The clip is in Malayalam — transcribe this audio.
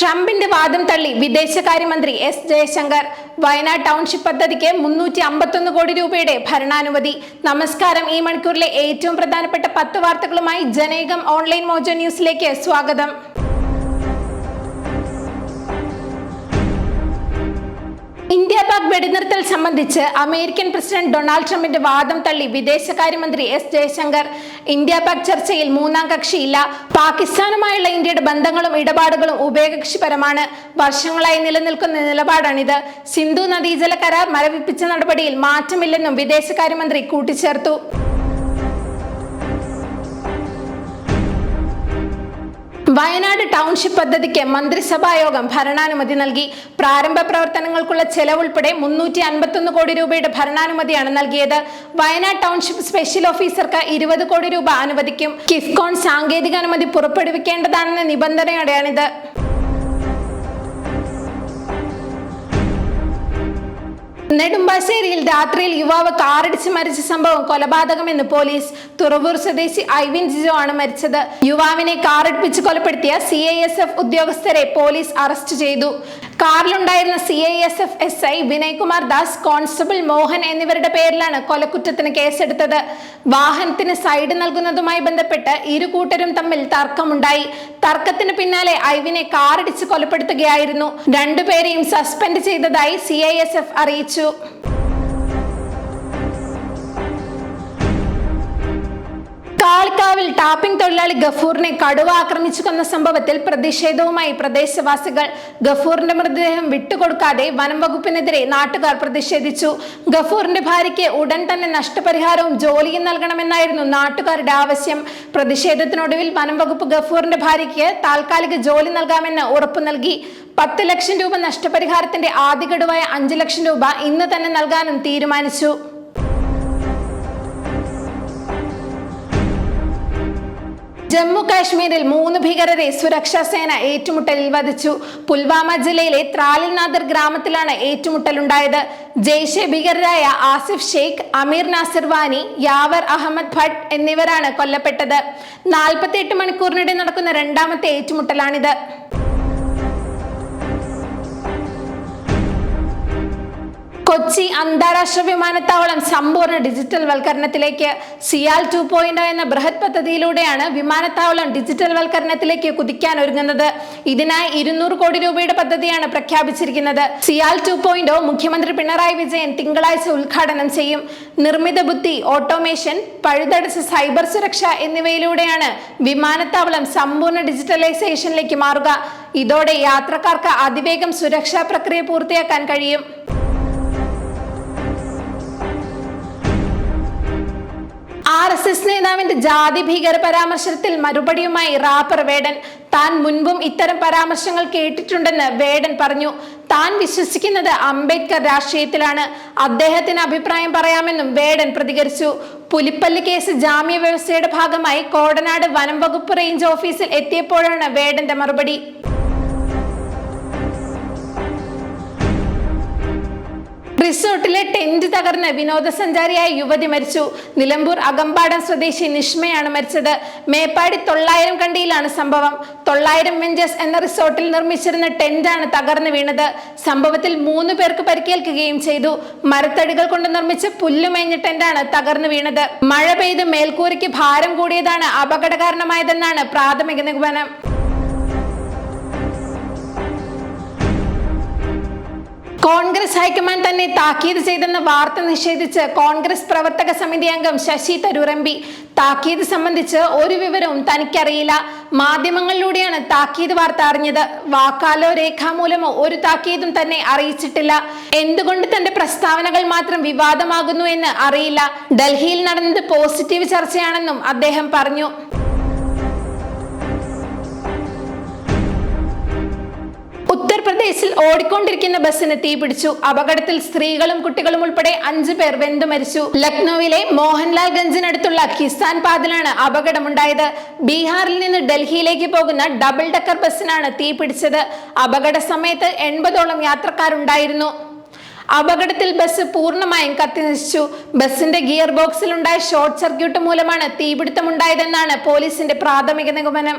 ട്രംപിന്റെ വാദം തള്ളി വിദേശകാര്യമന്ത്രി എസ് ജയശങ്കർ. വയനാട് ടൗൺഷിപ്പ് പദ്ധതിക്ക് മുന്നൂറ്റി അമ്പത്തൊന്ന് കോടി രൂപയുടെ ഭരണാനുമതി. നമസ്കാരം. ഈ മണിക്കൂറിലെ ഏറ്റവും പ്രധാനപ്പെട്ട പത്ത് വാർത്തകളുമായി ജനേകം ഓൺലൈൻ മോജോ ന്യൂസിലേക്ക് സ്വാഗതം. ഇന്ത്യ പാക് വെടിനിർത്തൽ സംബന്ധിച്ച് അമേരിക്കൻ പ്രസിഡന്റ് ഡൊണാൾഡ് ട്രംപിന്റെ വാദം തള്ളി വിദേശകാര്യമന്ത്രി എസ് ജയശങ്കർ. ഇന്ത്യ പാക് ചർച്ചയിൽ മൂന്നാം കക്ഷിയില്ല. പാകിസ്ഥാനുമായുള്ള ഇന്ത്യയുടെ ബന്ധങ്ങളും ഇടപാടുകളും ഉഭയകക്ഷിപരമാണ്. വർഷങ്ങളായി നിലനിൽക്കുന്ന നിലപാടാണിത്. സിന്ധു നദീജല കരാർ മരവിപ്പിച്ച നടപടിയിൽ മാറ്റമില്ലെന്നും വിദേശകാര്യമന്ത്രി കൂട്ടിച്ചേർത്തു. വയനാട് ടൗൺഷിപ്പ് പദ്ധതിക്ക് മന്ത്രിസഭാ യോഗം ഭരണാനുമതി നൽകി. പ്രാരംഭ പ്രവർത്തനങ്ങൾക്കുള്ള ചെലവുൾപ്പെടെ മുന്നൂറ്റി അൻപത്തൊന്ന് കോടി രൂപയുടെ ഭരണാനുമതിയാണ് നൽകിയത്. വയനാട് ടൗൺഷിപ്പ് സ്പെഷ്യൽ ഓഫീസർക്ക് ഇരുപത് കോടി രൂപ അനുവദിക്കും. കിഫ്കോൺ സാങ്കേതിക അനുമതി പുറപ്പെടുവിക്കേണ്ടതാണെന്ന നിബന്ധനയോടെയാണിത്. നെടുമ്പാശ്ശേരിയിൽ രാത്രിയിൽ യുവാവ് കാറിടിച്ച് മരിച്ച സംഭവം കൊലപാതകമെന്ന് പോലീസ് തുറവൂർ സ്വദേശി ഐവിൻ ജിജോ ആണ് മരിച്ചത്. യുവാവിനെ കാറിടിപ്പിച്ച് കൊലപ്പെടുത്തിയ സി ഐ എസ് എഫ് ഉദ്യോഗസ്ഥരെ പോലീസ് അറസ്റ്റ് ചെയ്തു. കാറിലുണ്ടായിരുന്ന C I S F S I Vinaykumar Das constable Mohan എന്നിവരുടെ പേരിലാണ് കൊലക്കുറ്റത്തിന് കേസെടുത്തത്. വാഹനത്തിന് സൈഡ് നൽകുന്നതുമായി ബന്ധപ്പെട്ട് ഇരു കൂട്ടരും തമ്മിൽ തർക്കമുണ്ടായി. തർക്കത്തിന് പിന്നാലെ ഐവിനെ കാറിടിച്ച് കൊലപ്പെടുത്തുകയായിരുന്നു. രണ്ടുപേരെയും സസ്പെൻഡ് ചെയ്തതായി സി അറിയിച്ചു. കാളിക്കാവിൽ ടാപ്പിംഗ് തൊഴിലാളി ഗഫൂറിനെ കടുവ ആക്രമിച്ചു കൊന്ന സംഭവത്തിൽ പ്രതിഷേധവുമായി പ്രദേശവാസികൾ ഗഫൂറിന്റെ മൃതദേഹം വിട്ടുകൊടുക്കാതെ വനം വകുപ്പിനെതിരെ നാട്ടുകാർ പ്രതിഷേധിച്ചു. ഗഫൂറിന്റെ ഭാര്യയ്ക്ക് ഉടൻ തന്നെ നഷ്ടപരിഹാരവും ജോലിയും നൽകണമെന്നായിരുന്നു നാട്ടുകാരുടെ ആവശ്യം. പ്രതിഷേധത്തിനൊടുവിൽ വനം വകുപ്പ് ഗഫൂറിന്റെ ഭാര്യയ്ക്ക് താൽക്കാലിക ജോലി നൽകാമെന്ന് ഉറപ്പു നൽകി. പത്ത് ലക്ഷം രൂപ നഷ്ടപരിഹാരത്തിന്റെ ആദ്യ ഗഡുവായ അഞ്ച് ലക്ഷം രൂപ ഇന്ന് തന്നെ നൽകാനും തീരുമാനിച്ചു. ജമ്മു കാശ്മീരിൽ മൂന്ന് ഭീകരരെ സുരക്ഷാ സേന ഏറ്റുമുട്ടലിൽ വധിച്ചു. പുൽവാമ ജില്ലയിലെ ത്രാലിൽ നാദർ ഗ്രാമത്തിലാണ് ഏറ്റുമുട്ടലുണ്ടായത്. ജെയ്ഷെ ഭീകരരായ ആസിഫ് ഷെയ്ഖ് അമീർ നാസിർ വാനി യാവർ അഹമ്മദ് ഭട്ട് എന്നിവരാണ് കൊല്ലപ്പെട്ടത്. നാൽപ്പത്തിയെട്ട് മണിക്കൂറിനിടെ നടക്കുന്ന രണ്ടാമത്തെ ഏറ്റുമുട്ടലാണിത്. കൊച്ചി അന്താരാഷ്ട്ര വിമാനത്താവളം സമ്പൂർണ ഡിജിറ്റൽ വൽക്കരണത്തിലേക്ക് സിയാൽ ടു പോയിന്റ് എന്ന ബൃഹത് പദ്ധതിയിലൂടെയാണ് വിമാനത്താവളം ഡിജിറ്റൽ വൽക്കരണത്തിലേക്ക് കുതിക്കാൻ ഒരുങ്ങുന്നത്. ഇതിനായി ഇരുന്നൂറ് കോടി രൂപയുടെ പദ്ധതിയാണ് പ്രഖ്യാപിച്ചിരിക്കുന്നത്. സിയാൽ ടു പോയിന്റ് മുഖ്യമന്ത്രി പിണറായി വിജയൻ തിങ്കളാഴ്ച ഉദ്ഘാടനം ചെയ്യും. നിർമ്മിത ബുദ്ധി ഓട്ടോമേഷൻ പഴുതടച്ച സൈബർ സുരക്ഷ എന്നിവയിലൂടെയാണ് വിമാനത്താവളം സമ്പൂർണ ഡിജിറ്റലൈസേഷനിലേക്ക് മാറുക. ഇതോടെ യാത്രക്കാർക്ക് അതിവേഗം സുരക്ഷാ പ്രക്രിയ പൂർത്തിയാക്കാൻ കഴിയും. ആർ നേതാവിന്റെ ജാതി ഭീകര പരാമർശത്തിൽ മറുപടിയുമായി റാപ്പർ വേടൻ. താൻ മുൻപും ഇത്തരം പരാമർശങ്ങൾ കേട്ടിട്ടുണ്ടെന്ന് വേടൻ പറഞ്ഞു. താൻ വിശ്വസിക്കുന്നത് അംബേദ്കർ രാഷ്ട്രീയത്തിലാണ്. അദ്ദേഹത്തിന് അഭിപ്രായം പറയാമെന്നും വേടൻ പ്രതികരിച്ചു. പുലിപ്പല്ലി കേസ് ജാമ്യ വ്യവസ്ഥയുടെ ഭാഗമായി കോടനാട് വനം വകുപ്പ് റേഞ്ച് ഓഫീസിൽ എത്തിയപ്പോഴാണ് വേടന്റെ മറുപടി. റിസോർട്ടിലെ ടെന്റ് തകർന്ന് വിനോദസഞ്ചാരിയായ യുവതി മരിച്ചു. നിലമ്പൂർ അകമ്പാടം സ്വദേശി നിഷ്മയാണ് മരിച്ചത്. മേപ്പാടി തൊള്ളായിരം കണ്ടിയിലാണ് സംഭവം. തൊള്ളായിരം വെഞ്ചേഴ്സ് എന്ന റിസോർട്ടിൽ നിർമ്മിച്ചിരുന്ന ടെന്റാണ് തകർന്നു വീണത്. സംഭവത്തിൽ മൂന്ന് പേർക്ക് പരിക്കേൽക്കുകയും ചെയ്തു. മരത്തടികൾ കൊണ്ട് നിർമ്മിച്ച പുല്ലുമേഞ്ഞ ടെന്റാണ് തകർന്നു വീണത്. മഴ പെയ്ത് മേൽക്കൂരയ്ക്ക് ഭാരം കൂടിയതാണ് അപകട കാരണമായതെന്നാണ് പ്രാഥമിക നിഗമനം. കോൺഗ്രസ് ഹൈക്കമാൻഡ് തന്നെ താക്കീത് ചെയ്തെന്ന വാർത്ത നിഷേധിച്ച് കോൺഗ്രസ് പ്രവർത്തക സമിതി അംഗം ശശി തരൂർ എം പി താക്കീത് സംബന്ധിച്ച് ഒരു വിവരവും തനിക്കറിയില്ല. മാധ്യമങ്ങളിലൂടെയാണ് താക്കീത് വാർത്ത അറിഞ്ഞത്. വാക്കാലോ രേഖാമൂലമോ ഒരു താക്കീതും തന്നെ അറിയിച്ചിട്ടില്ല. എന്തുകൊണ്ട് തന്റെ പ്രസ്താവനകൾ മാത്രം വിവാദമാകുന്നു എന്ന് അറിയില്ല. ഡൽഹിയിൽ നടന്നത് പോസിറ്റീവ് ചർച്ചയാണെന്നും അദ്ദേഹം പറഞ്ഞു. ഓടിക്കൊണ്ടിരിക്കുന്ന ബസ്സിന് തീപിടിച്ചു അപകടത്തിൽ സ്ത്രീകളും കുട്ടികളും ഉൾപ്പെടെ അഞ്ചു പേർ വെന്തു മരിച്ചു. ലക്നൌവിലെ മോഹൻലാൽ ഗഞ്ചിനടുത്തുള്ള കിസാൻ പാതിലാണ് അപകടമുണ്ടായത്. ബീഹാറിൽ നിന്ന് ഡൽഹിയിലേക്ക് പോകുന്ന ഡബിൾ ഡക്കർ ബസ്സിനാണ് തീപിടിച്ചത് അപകട സമയത്ത് എൺപതോളം യാത്രക്കാരുണ്ടായിരുന്നു. അപകടത്തിൽ ബസ് പൂർണമായും കത്തിനശിച്ചു. ബസിന്റെ ഗിയർ ബോക്സിൽ ഉണ്ടായ ഷോർട്ട് സർക്യൂട്ട് മൂലമാണ് തീപിടുത്തമുണ്ടായതെന്നാണ് പോലീസിന്റെ പ്രാഥമിക നിഗമനം.